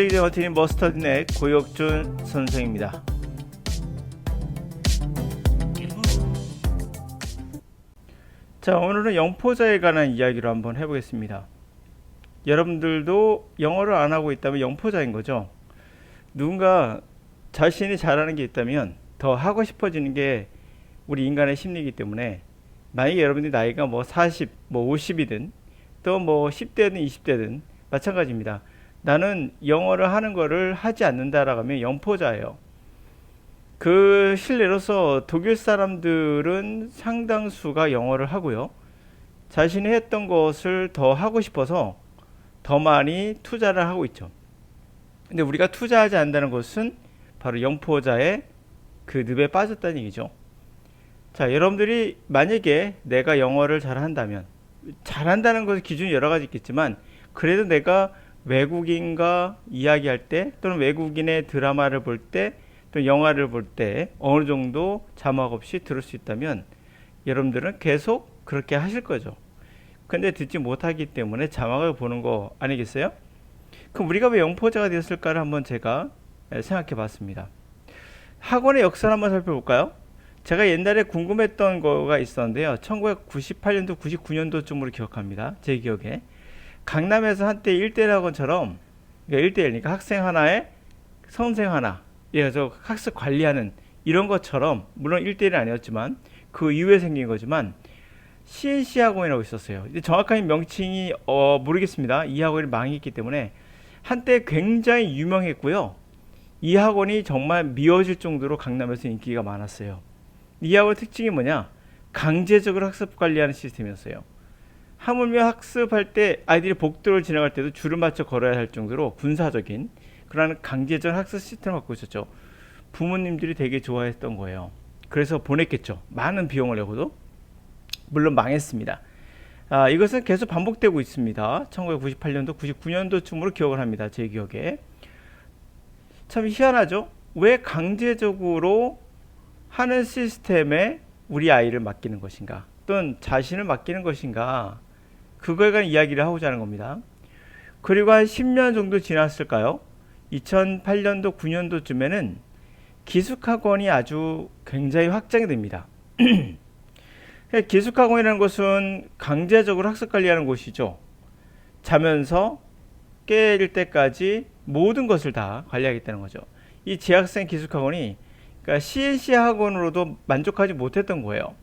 시리즈 어티니 머스터드넷 고혁준 선생입니다. 자 오늘은 영포자에 관한 이야기로 한번 해보겠습니다. 여러분들도 영어를 안 하고 있다면 영포자인 거죠. 누군가 자신이 잘하는 게 있다면 더 하고 싶어지는 게 우리 인간의 심리이기 때문에 만약에 여러분들이 나이가 뭐 40, 뭐 50이든 또 뭐 10대든 20대든 마찬가지입니다. 나는 영어를 하는 거를 하지 않는다라고 하면 영포자예요. 그 실례로서 독일 사람들은 상당수가 영어를 하고요. 자신이 했던 것을 더 하고 싶어서 더 많이 투자를 하고 있죠. 근데 우리가 투자하지 않는다는 것은 바로 영포자의 그 늪에 빠졌다는 얘기죠. 자, 여러분들이 만약에 내가 영어를 잘한다면 잘한다는 것의 기준이 여러 가지 있겠지만 그래도 내가 외국인과 이야기할 때 또는 외국인의 드라마를 볼 때또 영화를 볼 때 어느 정도 자막 없이 들을 수 있다면 여러분들은 계속 그렇게 하실 거죠. 근데 듣지 못하기 때문에 자막을 보는 거 아니겠어요? 그럼 우리가 왜 영포자가 되었을까를 한번 제가 생각해 봤습니다. 학원의 역사를 한번 살펴볼까요? 제가 옛날에 궁금했던 거가 있었는데요. 1998년도, 99년도쯤으로 기억합니다. 제 기억에. 강남에서 한때 1대1 학원처럼, 그러니까 1대1이니까 학생 하나에 선생 하나, 예, 그래서 학습 관리하는 이런 것처럼, 물론 1대1은 아니었지만, 그 이후에 생긴 거지만, CNC 학원이라고 있었어요. 이제 정확한 명칭이 어, 모르겠습니다. 이 학원이 망했기 때문에 한때 굉장히 유명했고요. 이 학원이 정말 미워질 정도로 강남에서 인기가 많았어요. 이 학원 특징이 뭐냐? 강제적으로 학습 관리하는 시스템이었어요. 하물며 학습할 때 아이들이 복도를 지나갈 때도 줄을 맞춰 걸어야 할 정도로 군사적인 그러한 강제적 학습 시스템을 갖고 있었죠. 부모님들이 되게 좋아했던 거예요. 그래서 보냈겠죠. 많은 비용을 내고도. 물론 망했습니다. 아, 이것은 계속 반복되고 있습니다. 1998년도, 99년도쯤으로 기억을 합니다. 제 기억에. 참 희한하죠? 왜 강제적으로 하는 시스템에 우리 아이를 맡기는 것인가? 또는 자신을 맡기는 것인가? 그거에 관한 이야기를 하고자 하는 겁니다. 그리고 한 10년 정도 지났을까요? 2008년도, 9년도쯤에는 기숙학원이 아주 굉장히 확장이 됩니다. 기숙학원이라는 것은 강제적으로 학습 관리하는 곳이죠. 자면서 깨일 때까지 모든 것을 다 관리하겠다는 거죠. 이 재학생 기숙학원이 그러니까 CNC 학원으로도 만족하지 못했던 거예요.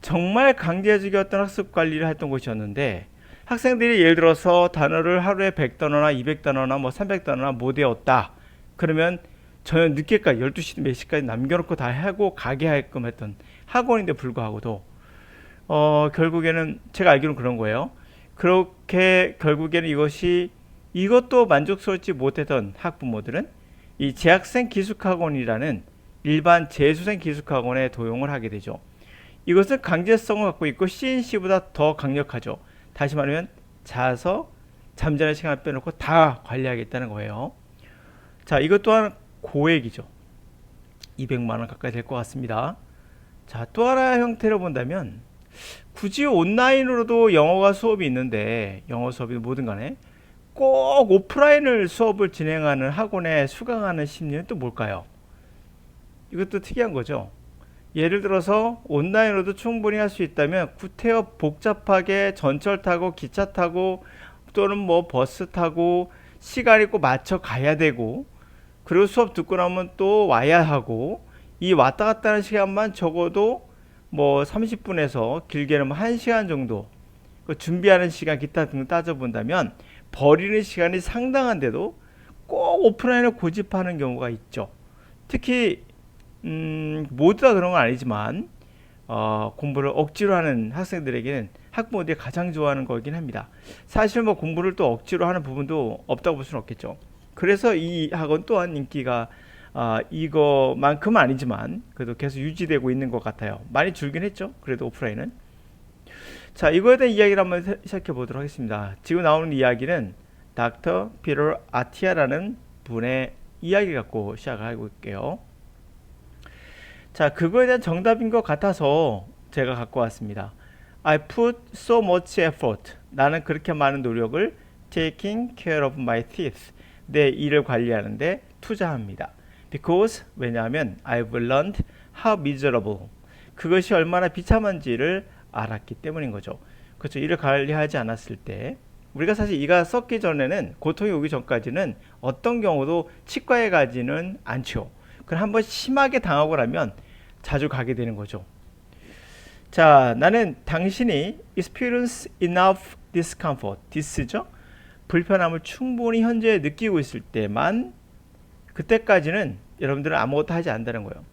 정말 강제적이었던 학습 관리를 했던 곳이었는데 학생들이 예를 들어서 단어를 하루에 100단어나 200단어나 뭐 300단어나 못 외웠다. 그러면 저녁 늦게까지 12시 몇 시까지 남겨놓고 다 하고 가게 하게끔 했던 학원인데 불구하고도 어, 결국에는 제가 알기로는 그런 거예요. 그렇게 결국에는 이것이 이것도 만족스럽지 못했던 학부모들은 이 재학생 기숙학원이라는 일반 재수생 기숙학원에 도용을 하게 되죠. 이것은 강제성을 갖고 있고 CNC보다 더 강력하죠. 다시 말하면 자서 잠자는 시간을 빼놓고 다 관리하겠다는 거예요. 자, 이것 또한 고액이죠. 200만 원 가까이 될 것 같습니다. 자, 또 하나 형태로 본다면 굳이 온라인으로도 영어가 수업이 있는데 영어 수업이 뭐든 간에 꼭 오프라인을 수업을 진행하는 학원에 수강하는 심리는 또 뭘까요? 이것도 특이한 거죠. 예를 들어서 온라인으로도 충분히 할 수 있다면 구태여 복잡하게 전철 타고 기차 타고 또는 뭐 버스 타고 시간 있고 맞춰 가야 되고 그리고 수업 듣고 나면 또 와야 하고 이 왔다 갔다 하는 시간만 적어도 뭐 30분에서 길게는 1시간 뭐 정도 그 준비하는 시간 기타 등 따져본다면 버리는 시간이 상당한데도 꼭 오프라인을 고집하는 경우가 있죠. 특히 음, 모두 다 그런 건 아니지만 어, 공부를 억지로 하는 학생들에게는 학부모들이 가장 좋아하는 거긴 합니다. 사실 뭐 공부를 또 억지로 하는 부분도 없다고 볼 수는 없겠죠. 그래서 이 학원 또한 인기가 아, 이거만큼은 아니지만 그래도 계속 유지되고 있는 것 같아요. 많이 줄긴 했죠. 그래도 오프라인은. 자, 이거에 대한 이야기를 한번 시작해 보도록 하겠습니다. 지금 나오는 이야기는 닥터 피터 아티아라는 분의 이야기 갖고 시작하고 있게요. 자, 그거에 대한 정답인 것 같아서 제가 갖고 왔습니다. I put so much effort. 나는 그렇게 많은 노력을 taking care of my teeth. 내 일을 관리하는데 투자합니다. Because 왜냐하면 I've learned how miserable 그것이 얼마나 비참한지를 알았기 때문인 거죠. 그렇죠. 일을 관리하지 않았을 때 우리가 사실 이가 썩기 전에는 고통이 오기 전까지는 어떤 경우도 치과에 가지는 않죠. 그럼 한번 심하게 당하고 나면 자주 가게 되는 거죠. 자, 나는 당신이 experience enough discomfort, this죠? 불편함을 충분히 현재 느끼고 있을 때만 그때까지는 여러분들은 아무것도 하지 않는다는 거예요.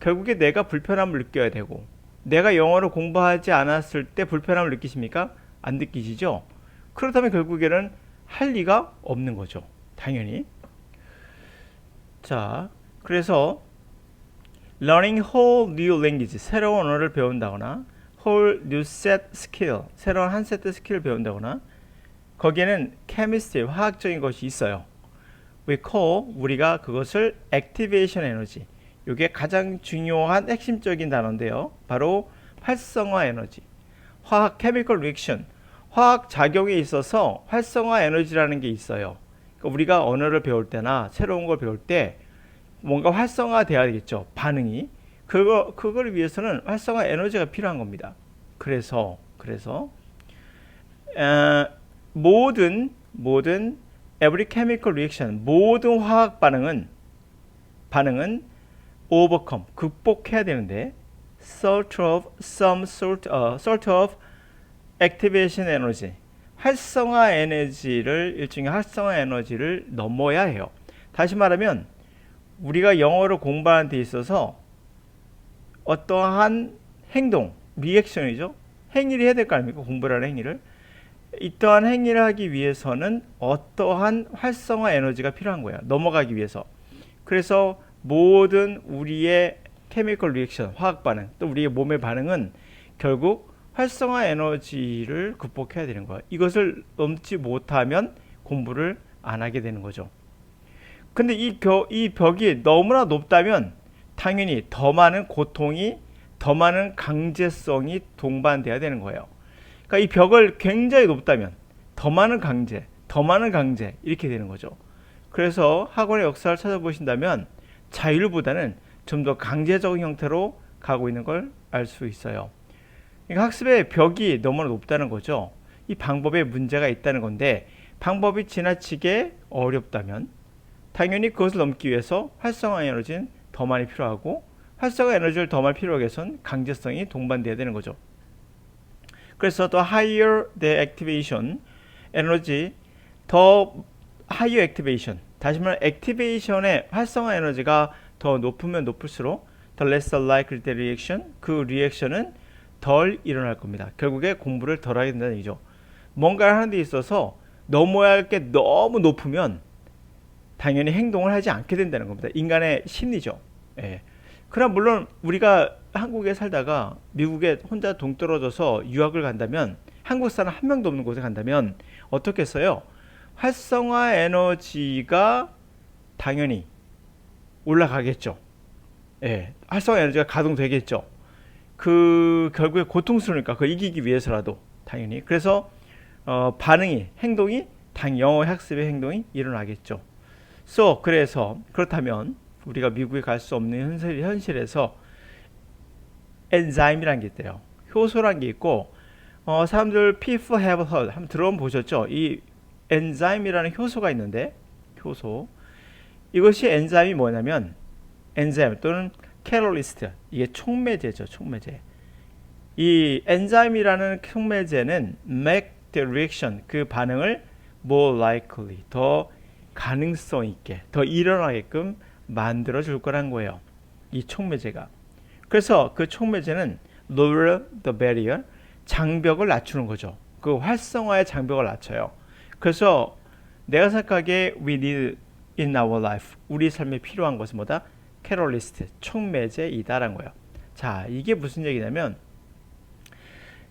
결국에 내가 불편함을 느껴야 되고 내가 영어를 공부하지 않았을 때 불편함을 느끼십니까? 안 느끼시죠? 그렇다면 결국에는 할 리가 없는 거죠. 당연히. 자, 그래서 learning whole new language 새로운 언어를 배운다거나 whole new set skill 새로운 한 세트 스킬을 배운다거나 거기에는 chemistry 화학적인 것이 있어요. we call 우리가 그것을 activation 에너지 이게 가장 중요한 핵심적인 단어인데요. 바로 활성화 에너지. 화학 chemical reaction 화학 작용에 있어서 활성화 에너지라는 게 있어요. 그러니까 우리가 언어를 배울 때나 새로운 걸 배울 때 뭔가 활성화돼야 되겠죠. 반응이. 그거 그걸 위해서는 활성화 에너지가 필요한 겁니다. 그래서 그래서 에, 모든 모든 every chemical reaction 모든 화학 반응은 반응은 overcome 극복해야 되는데 sort of some sort uh, sort of activation energy 활성화 에너지를 일종의 활성화 에너지를 넘어야 해요. 다시 말하면 우리가 영어를 공부하는 데 있어서 어떠한 행동, 리액션이죠. 행위를 해야 될 거 아닙니까? 공부를 하는 행위를. 이떠한 행위를 하기 위해서는 어떠한 활성화 에너지가 필요한 거야. 넘어가기 위해서. 그래서 모든 우리의 케미컬 리액션, 화학 반응, 또 우리의 몸의 반응은 결국 활성화 에너지를 극복해야 되는 거야. 이것을 넘지 못하면 공부를 안 하게 되는 거죠. 근데 이, 겨, 이 벽이 너무나 높다면 당연히 더 많은 고통이 더 많은 강제성이 동반돼야 되는 거예요. 그러니까 이 벽을 굉장히 높다면 더 많은 강제, 더 많은 강제 이렇게 되는 거죠. 그래서 학원의 역사를 찾아보신다면 자율보다는 좀 더 강제적인 형태로 가고 있는 걸 알 수 있어요. 그러니까 학습의 벽이 너무나 높다는 거죠. 이 방법에 문제가 있다는 건데 방법이 지나치게 어렵다면 당연히 그것을 넘기 위해서 활성화 에너지는 더 많이 필요하고 활성화 에너지를 더 많이 필요하기 위해서는 강제성이 동반돼야 되는 거죠. 그래서 더 higher the activation 에너지 더 higher activation 다시 말해 액티베이션의 활성화 에너지가 더 높으면 높을수록 더 lesser likely the reaction 그 리액션은 덜 일어날 겁니다. 결국에 공부를 덜 하게 된다는 얘기죠. 뭔가를 하는 데 있어서 넘어야 할 게 너무 높으면 당연히 행동을 하지 않게 된다는 겁니다. 인간의 심리죠. 예. 그럼 물론 우리가 한국에 살다가 미국에 혼자 동떨어져서 유학을 간다면 한국 사람 한 명도 없는 곳에 간다면 어떻겠어요? 활성화 에너지가 당연히 올라가겠죠. 예. 활성화 에너지가 가동되겠죠. 그 결국에 고통스러우니까 그 이기기 위해서라도 당연히 그래서 어, 반응이 행동이 당 영어 학습의 행동이 일어나겠죠. So 그래서 그렇다면 우리가 미국에 갈 수 없는 현실, 현실에서 엔자임이라는 게 있대요. 효소란 게 있고 어, 사람들 people have 한번 들어본 보셨죠? 이 엔자임이라는 효소가 있는데 효소 이것이 엔자임이 뭐냐면 엔자임 또는 캐롤리스트 이게 촉매제죠 촉매제 이 엔자임이라는 촉매제는 make the reaction 그 반응을 more likely 더 가능성 있게 더 일어나게끔 만들어 줄 거란 거예요 이 촉매제가 그래서 그 촉매제는 lower the barrier 장벽을 낮추는 거죠 그 활성화의 장벽을 낮춰요 그래서 내가 생각하기에 we need in our life 우리 삶에 필요한 것은 뭐다 캐롤리스트, 촉매제이다라는 거예요. 자, 이게 무슨 얘기냐면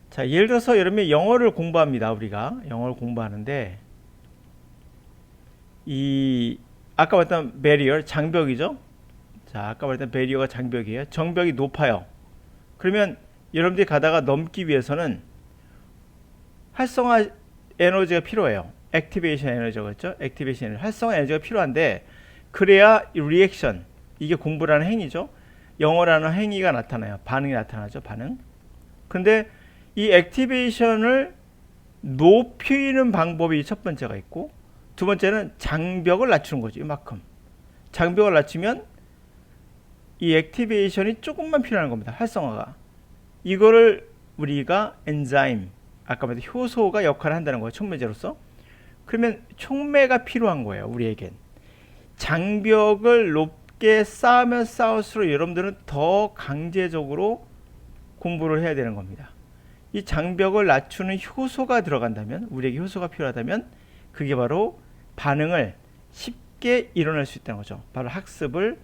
자, 예를 들어서 여러분이 영어를 공부합니다. 우리가 영어를 공부하는데 이 아까 말했던 베리어 장벽이죠. 자, 아까 말했던 베리어가 장벽이에요. 정벽이 높아요. 그러면 여러분들이 가다가 넘기 위해서는 활성화 에너지가 필요해요. 액티베이션 에너지겠죠. 액티베이션 에너지, 활성화 에너지가 필요한데 그래야 이 리액션 이게 공부라는 행위죠. 영어라는 행위가 나타나요. 반응이 나타나죠. 반응. 근데 이 액티베이션을 높이는 방법이 첫 번째가 있고 두 번째는 장벽을 낮추는 거죠. 이만큼. 장벽을 낮추면 이 액티베이션이 조금만 필요한 겁니다. 활성화가. 이거를 우리가 엔자임, 아까 말했 효소가 역할을 한다는 거예요. 촉매제로서. 그러면 촉매가 필요한 거예요. 우리에겐. 장벽을 높게 쌓으면 쌓을수록 여러분들은 더 강제적으로 공부를 해야 되는 겁니다. 이 장벽을 낮추는 효소가 들어간다면, 우리에게 효소가 필요하다면, 그게 바로 반응을 쉽게 일어날 수 있다는 거죠. 바로 학습을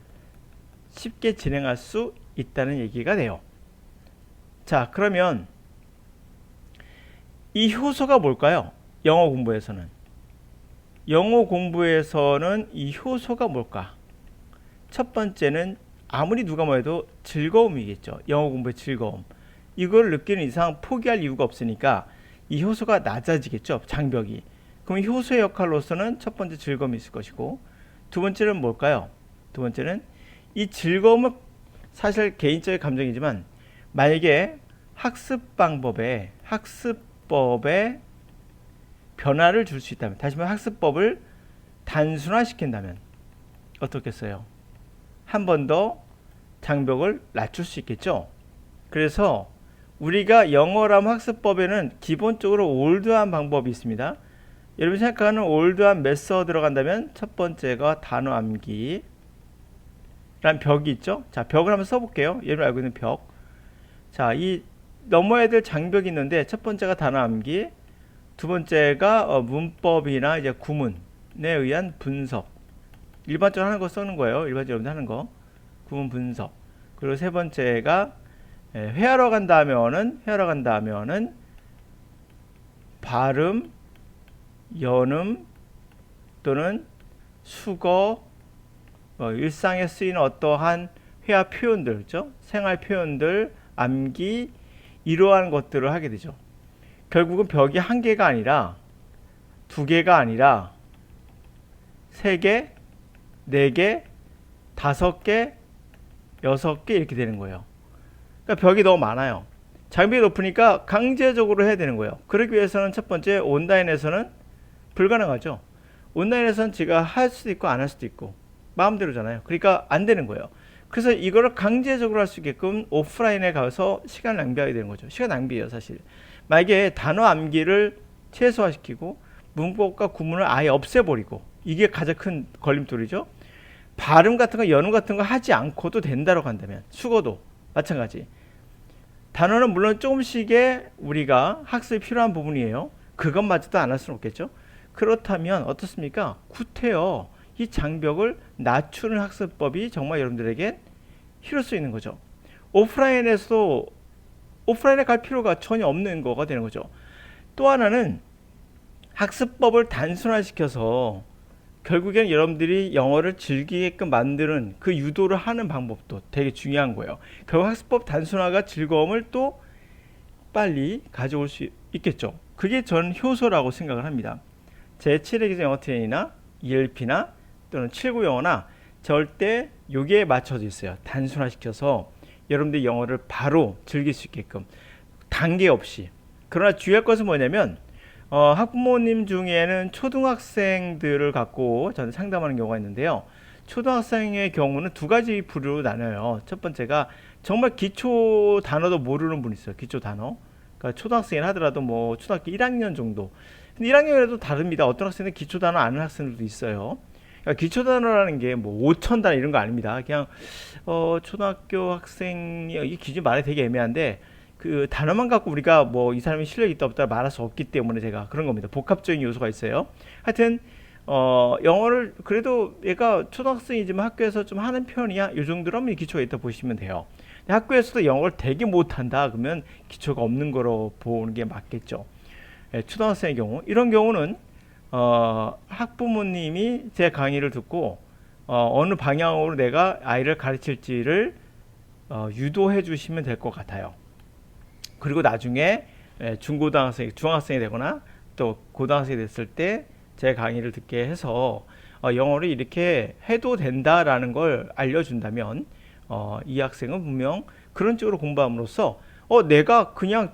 쉽게 진행할 수 있다는 얘기가 돼요. 자, 그러면 이 효소가 뭘까요? 영어 공부에서는. 영어 공부에서는 이 효소가 뭘까? 첫 번째는 아무리 누가 뭐해도 즐거움이겠죠. 영어 공부의 즐거움. 이걸 느끼는 이상 포기할 이유가 없으니까 이 효소가 낮아지겠죠. 장벽이. 그럼 효소의 역할로서는 첫 번째 즐거움이 있을 것이고 두 번째는 뭘까요? 두 번째는 이 즐거움은 사실 개인적인 감정이지만 만약에 학습 방법에 학습법에 변화를 줄 수 있다면 다시 말해 학습법을 단순화시킨다면 어떻겠어요? 한 번 더 장벽을 낮출 수 있겠죠. 그래서 우리가 영어라면 학습법에는 기본적으로 올드한 방법이 있습니다. 여러분 생각하는 올드한 메서 들어간다면 첫 번째가 단어 암기 라는 벽이 있죠. 자, 벽을 한번 써볼게요. 여러분 알고 있는 벽. 자, 이 넘어야 될 장벽이 있는데 첫 번째가 단어 암기, 두 번째가 어, 문법이나 이제 구문에 의한 분석. 일반적으로 하는 거 쓰는 거예요. 일반적으로 하는 거. 구문 분석. 그리고 세 번째가 예, 회화로 간다 하면은 회화로 간다 하면은 발음, 연음 또는 수거 어, 일상에 쓰이는 어떠한 회화 표현들, 그죠? 생활 표현들, 암기 이러한 것들을 하게 되죠. 결국은 벽이 한 개가 아니라 두 개가 아니라 세 개, 네 개, 다섯 개, 여섯 개 이렇게 되는 거예요. 그러니까 벽이 너무 많아요. 장벽이 높으니까 강제적으로 해야 되는 거예요. 그러기 위해서는 첫 번째 온라인에서는 불가능하죠. 온라인에서는 제가 할 수도 있고 안 할 수도 있고 마음대로잖아요. 그러니까 안 되는 거예요. 그래서 이거를 강제적으로 할 수 있게끔 오프라인에 가서 시간 낭비하게 되는 거죠. 시간 낭비예요, 사실. 만약에 단어 암기를 최소화시키고 문법과 구문을 아예 없애버리고 이게 가장 큰 걸림돌이죠. 발음 같은 거, 연음 같은 거 하지 않고도 된다고 한다면 수거도 마찬가지. 단어는 물론 조금씩의 우리가 학습이 필요한 부분이에요. 그것마저도 안 할 수는 없겠죠. 그렇다면 어떻습니까? 구태여 이 장벽을 낮추는 학습법이 정말 여러분들에게 필요할 수 있는 거죠. 오프라인에서도 오프라인에 갈 필요가 전혀 없는 거가 되는 거죠. 또 하나는 학습법을 단순화시켜서 결국엔 여러분들이 영어를 즐기게끔 만드는 그 유도를 하는 방법도 되게 중요한 거예요. 결국 학습법 단순화가 즐거움을 또 빨리 가져올 수 있겠죠. 그게 전 효소라고 생각을 합니다. 제7회 기술 영어 트레이나 ELP나 또는 79 영어나 절대 여기에 맞춰져 있어요. 단순화시켜서 여러분들이 영어를 바로 즐길 수 있게끔 단계 없이. 그러나 주의할 것은 뭐냐면 어, 학부모님 중에는 초등학생들을 갖고 저는 상담하는 경우가 있는데요. 초등학생의 경우는 두 가지 부류로 나눠요. 첫 번째가 정말 기초 단어도 모르는 분 있어요. 기초 단어. 그러니까 초등학생이 하더라도 뭐 초등학교 1학년 정도. 근데 1학년에도 다릅니다. 어떤 학생은 기초 단어 아는 학생들도 있어요. 그러니까 기초 단어라는 게 뭐 5천 단어 이런 거 아닙니다. 그냥 어 초등학교 학생이 이 기준 말이 되게 애매한데 그 단어만 갖고 우리가 뭐 이 사람이 실력이 있다 없다 말할 수 없기 때문에 제가 그런 겁니다. 복합적인 요소가 있어요. 하여튼 어 영어를 그래도 얘가 초등학생이지만 학교에서 좀 하는 편이야. 요 정도라면 기초가 있다 보시면 돼요. 학교에서도 영어를 되게 못한다 그러면 기초가 없는 거로 보는 게 맞겠죠. 예, 초등학생의 경우 이런 경우는 어, 학부모님이 제 강의를 듣고 어, 어느 방향으로 내가 아이를 가르칠지를 어, 유도해 주시면 될 것 같아요. 그리고 나중에 예, 중고등학생, 중학생이 되거나 또 고등학생이 됐을 때 제 강의를 듣게 해서 어, 영어를 이렇게 해도 된다라는 걸 알려준다면 어, 이 학생은 분명 그런 쪽으로 공부함으로써 어, 내가 그냥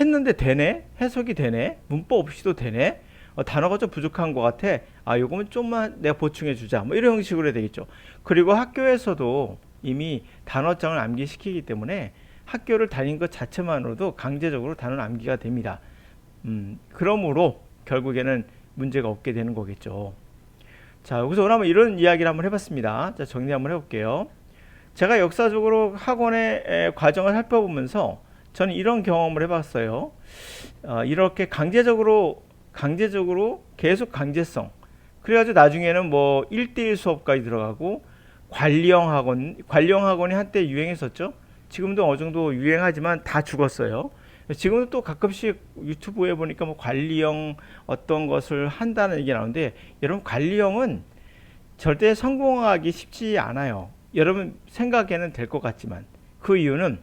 했는데 되네? 해석이 되네? 문법 없이도 되네? 어, 단어가 좀 부족한 것 같아. 아, 요거는 좀만 내가 보충해 주자. 뭐 이런 형식으로 해야 되겠죠. 그리고 학교에서도 이미 단어장을 암기시키기 때문에 학교를 다닌 것 자체만으로도 강제적으로 단어 암기가 됩니다. 음, 그러므로 결국에는 문제가 없게 되는 거겠죠. 자, 여기서 오늘 한번 이런 이야기를 한번 해봤습니다. 자, 정리 한번 해볼게요. 제가 역사적으로 학원의 에, 과정을 살펴보면서 저는 이런 경험을 해봤어요. 어, 이렇게 강제적으로 강제적으로 계속 강제성. 그래가지고 나중에는 뭐 1대1 수업까지 들어가고 관리형 학원, 관리형 학원이 한때 유행했었죠. 지금도 어느 정도 유행하지만 다 죽었어요. 지금도 또 가끔씩 유튜브에 보니까 뭐 관리형 어떤 것을 한다는 얘기 나오는데 여러분 관리형은 절대 성공하기 쉽지 않아요. 여러분 생각에는 될 것 같지만 그 이유는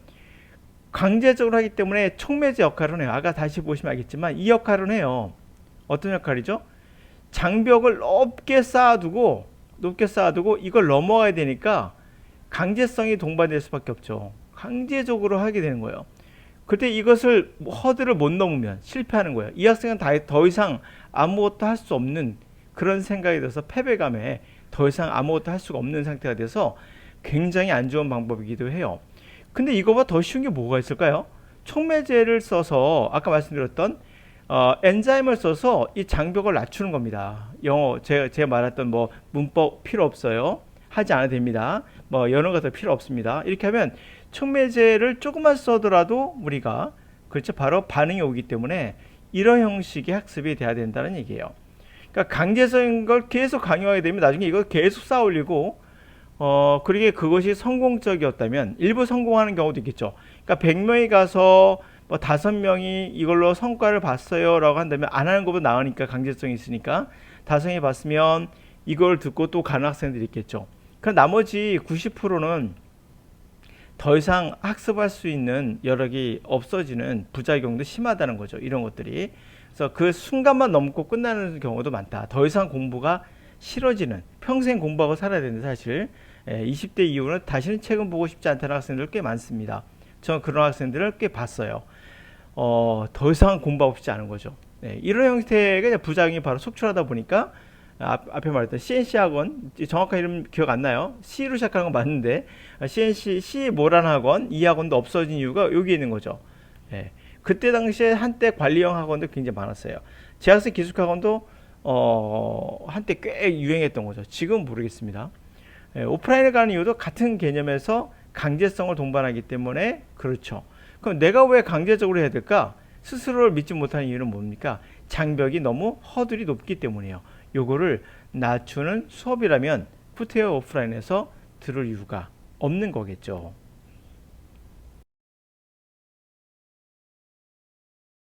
강제적으로 하기 때문에 촉매제 역할을 해요. 아까 다시 보시면 알겠지만 이 역할을 해요. 어떤 역할이죠? 장벽을 높게 쌓아두고 높게 쌓아두고 이걸 넘어가야 되니까 강제성이 동반될 수밖에 없죠. 강제적으로 하게 되는 거예요. 그때 이것을 허들을 못 넘으면 실패하는 거예요. 이 학생은 다, 더 이상 아무것도 할 수 없는 그런 생각이 들어서 패배감에 더 이상 아무것도 할 수가 없는 상태가 돼서 굉장히 안 좋은 방법이기도 해요. 근데 이거보다 더 쉬운 게 뭐가 있을까요? 촉매제를 써서 아까 말씀드렸던 어, 엔자임을 써서 이 장벽을 낮추는 겁니다. 영어 제가, 제가 말했던 뭐 문법 필요 없어요. 하지 않아도 됩니다. 뭐 연어가 더 필요 없습니다. 이렇게 하면 촉매제를 조금만 써더라도 우리가 그렇죠 바로 반응이 오기 때문에 이런 형식의 학습이 돼야 된다는 얘기예요. 그러니까 강제적인 걸 계속 강요하게 되면 나중에 이걸 계속 쌓아올리고 어 그러게 그것이 성공적이었다면 일부 성공하는 경우도 있겠죠. 그러니까 100명이 가서 뭐 다섯 명이 이걸로 성과를 봤어요 라고 한다면 안 하는 것보다 나으니까 강제성이 있으니까 다섯 명이 봤으면 이걸 듣고 또 가는 학생들이 있겠죠. 그럼 나머지 90%는 더 이상 학습할 수 있는 여력이 없어지는 부작용도 심하다는 거죠. 이런 것들이. 그래서 그 순간만 넘고 끝나는 경우도 많다. 더 이상 공부가 싫어지는 평생 공부하고 살아야 되는데 사실 예, 20대 이후는 다시는 책은 보고 싶지 않다는 학생들 꽤 많습니다. 저는 그런 학생들을 꽤 봤어요. 어, 더 이상 공부하고 싶지 않은 거죠. 네, 이런 이제 부작용이 바로 속출하다 보니까 앞, 앞에 말했던 CNC 학원 정확한 이름 기억 안 나요. C로 시작하는 건 맞는데 CNC C 모란 학원 이 학원도 없어진 이유가 여기 있는 거죠. 예. 그때 당시에 한때 관리형 학원도 굉장히 많았어요. 재학생 기숙학원도 어, 한때 꽤 유행했던 거죠. 지금 모르겠습니다. 예, 오프라인을 가는 이유도 같은 개념에서 강제성을 동반하기 때문에 그렇죠. 그럼 내가 왜 강제적으로 해야 될까? 스스로를 믿지 못하는 이유는 뭡니까? 장벽이 너무 허들이 높기 때문이에요. 요거를 낮추는 수업이라면 푸테어 오프라인에서 들을 이유가 없는 거겠죠.